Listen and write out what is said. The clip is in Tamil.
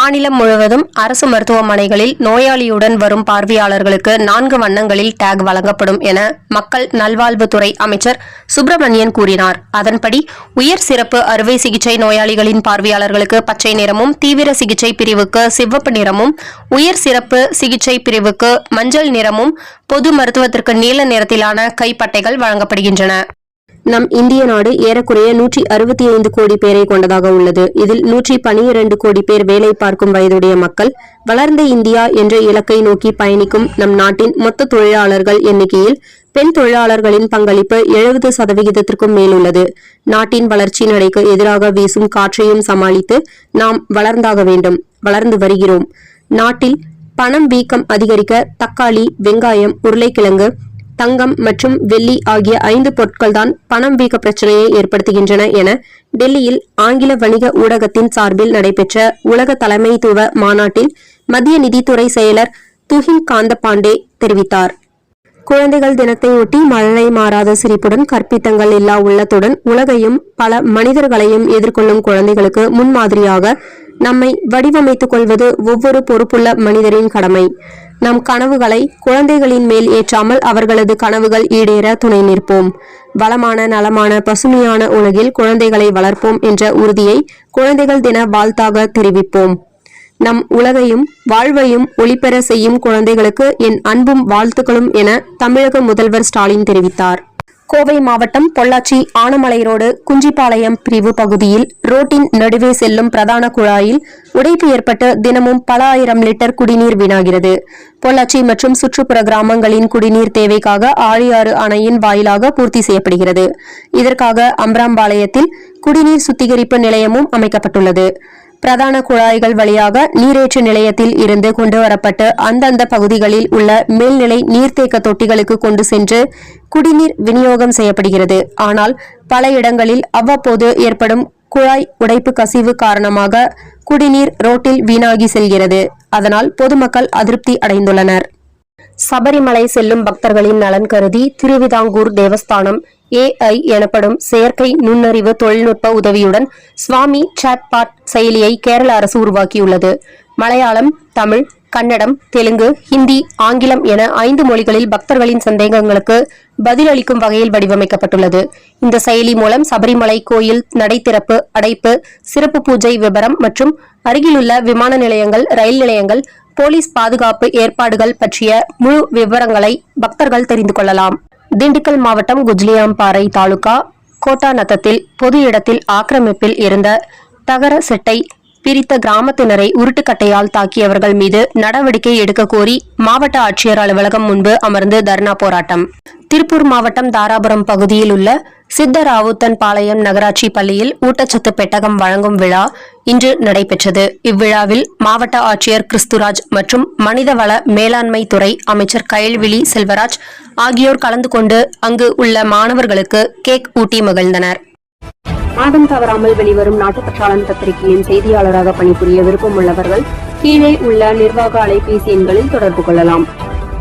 மாநிலம் முழுவதும் அரசு மருத்துவமனைகளில் நோயாளியுடன் வரும் பார்வையாளர்களுக்கு நான்கு வண்ணங்களில் டேக் வழங்கப்படும் என மக்கள் நல்வாழ்வுத்துறை அமைச்சர் சுப்பிரமணியன் கூறினார். அதன்படி உயர் சிறப்பு அறுவை சிகிச்சை நோயாளிகளின் பார்வையாளர்களுக்கு பச்சை நிறமும் தீவிர சிகிச்சை பிரிவுக்கு சிவப்பு நிறமும் உயர் சிறப்பு சிகிச்சை பிரிவுக்கு மஞ்சள் நிறமும் பொது மருத்துவத்திற்கு நீல நிறத்திலான கைப்பட்டைகள் வழங்கப்படுகின்றன. நம் இந்திய நாடு ஏறக்குறைய நூற்றி அறுபத்தி ஐந்து கோடி பேரை கொண்டதாக உள்ளது. இதில் நூற்றி பனிரெண்டு கோடி பேர் வேலை பார்க்கும் வயதுடைய மக்கள் வளர்ந்த இந்தியா என்ற இலக்கை நோக்கி பயணிக்கும் நம் நாட்டின் மொத்த தொழிலாளர்கள் எண்ணிக்கையில் பெண் தொழிலாளர்களின் பங்களிப்பு எழுபது சதவிகிதத்திற்கும் மேல் உள்ளது நாட்டின் வளர்ச்சி நடைக்கு எதிராக வீசும் காற்றையும் சமாளித்து நாம் வளர்ந்தாக வேண்டும் வளர்ந்து வருகிறோம். நாட்டில் பணம் வீக்கம் அதிகரிக்க தக்காளி வெங்காயம் உருளைக்கிழங்கு தங்கம் மற்றும் வெள்ளி ஆகிய ஐந்து பொருட்கள்தான் பணம் வீக்க பிரச்சனையை ஏற்படுத்துகின்றன என டெல்லியில் ஆங்கில வணிக ஊடகத்தின் சார்பில் நடைபெற்ற உலக தலைமைத்துவ மாநாட்டில் மத்திய நிதித்துறை செயலர் துஹின் காந்த பாண்டே தெரிவித்தார். குழந்தைகள் தினத்தையொட்டி மழலை மாறாத சிரிப்புடன் கற்பித்தங்கள் இல்லா உள்ளத்துடன் உலகையும் பல மனிதர்களையும் எதிர்கொள்ளும் குழந்தைகளுக்கு முன்மாதிரியாக நம்மை வடிவமைத்துக் கொள்வது ஒவ்வொரு பொறுப்புள்ள மனிதரின் கடமை. நம் கனவுகளை குழந்தைகளின் மேல் ஏற்றாமல் அவர்களது கனவுகள் ஈடேற துணை நிற்போம். வளமான நலமான பசுமையான உலகில் குழந்தைகளை வளர்ப்போம் என்ற உறுதியை குழந்தைகள் தின வாழ்த்தாக தெரிவிப்போம். நம் உலகையும் வாழ்வையும் ஒளிபெற செய்யும் குழந்தைகளுக்கு என் அன்பும் வாழ்த்துக்களும் என தமிழக முதல்வர் ஸ்டாலின் தெரிவித்தார். கோவை மாவட்டம் பொள்ளாச்சி ஆனமலை ரோடு குஞ்சிப்பாளையம் பிரிவு பகுதியில் ரோட்டின் நடுவே செல்லும் பிரதான குழாயில் உடைப்பு ஏற்பட்டு தினமும் பல ஆயிரம் லிட்டர் குடிநீர் வீணாகிறது. பொள்ளாச்சி மற்றும் சுற்றுப்புற கிராமங்களின் குடிநீர் தேவைக்காக ஆழியாறு அணையின் வாயிலாக பூர்த்தி செய்யப்படுகிறது. இதற்காக அம்ராம்பாளையத்தில் குடிநீர் சுத்திகரிப்பு நிலையமும் அமைக்கப்பட்டுள்ளது. பிரதான குழாய்கள் வழியாக நீரேற்று நிலையத்தில் இருந்து கொண்டு வரப்பட்டு அந்தந்த பகுதிகளில் உள்ள மேல்நிலை நீர்த்தேக்க தொட்டிகளுக்கு கொண்டு சென்று குடிநீர் விநியோகம் செய்யப்படுகிறது. ஆனால் பல இடங்களில் அவ்வப்போது ஏற்படும் குழாய் உடைப்பு கசிவு காரணமாக குடிநீர் ரோட்டில் வீணாகி செல்கிறது. அதனால் பொதுமக்கள் அதிருப்தி அடைந்துள்ளனர். சபரிமலை செல்லும் பக்தர்களின் நலன் கருதி திருவிதாங்கூர் தேவஸ்தானம் ஏஐ எனப்படும் செயற்கை நுண்ணறிவு தொழில்நுட்ப உதவியுடன் சுவாமி சாட்பாட் செயலியை கேரள அரசு உருவாக்கியுள்ளது. மலையாளம் தமிழ் கன்னடம் தெலுங்கு ஹிந்தி ஆங்கிலம் என ஐந்து மொழிகளில் பக்தர்களின் சந்தேகங்களுக்கு பதிலளிக்கும் வகையில் வடிவமைக்கப்பட்டுள்ளது. இந்த செயலி மூலம் சபரிமலை கோயில் நடை திறப்பு அடைப்பு சிறப்பு பூஜை விபரம் மற்றும் அருகிலுள்ள விமான நிலையங்கள் ரயில் நிலையங்கள் போலீஸ் பாதுகாப்பு ஏற்பாடுகள் பற்றிய முழு விவரங்களை பக்தர்கள் தெரிந்து கொள்ளலாம். திண்டுக்கல் மாவட்டம் குஜ்லியாம்பாறை தாலுகா கோட்டாநத்தத்தில் பொது இடத்தில் ஆக்கிரமிப்பில் இருந்த தகர செட்டை பிரித்த கிராமத்தினரை உருட்டுக்கட்டையால் தாக்கியவர்கள் மீது நடவடிக்கை எடுக்க கோரி மாவட்ட ஆட்சியர் அலுவலகம் முன்பு அமர்ந்து தர்ணா போராட்டம். திருப்பூர் மாவட்டம் தாராபுரம் பகுதியில் உள்ள சித்தராவுத்தன் பாளையம் நகராட்சி பள்ளியில் ஊட்டச்சத்து பெட்டகம் வழங்கும் விழா இன்று நடைபெற்றது. இவ்விழாவில் மாவட்ட ஆட்சியர் கிறிஸ்துராஜ் மற்றும் மனிதவள மேலாண்மை துறை அமைச்சர் கயல்விழி செல்வராஜ் ஆகியோர் கலந்து கொண்டு அங்கு உள்ள மாணவர்களுக்கு கேக் ஊட்டி மகிழ்ந்தனர். மாதம் தவறாமல் வெளிவரும் நாட்டுப்பற்றாளன் பத்திரிகையின் செய்தியாளராக பணிபுரிய விருப்பம் உள்ளவர்கள் கீழே உள்ள நிர்வாக அலைபேசி எண்களில் தொடர்பு கொள்ளலாம்.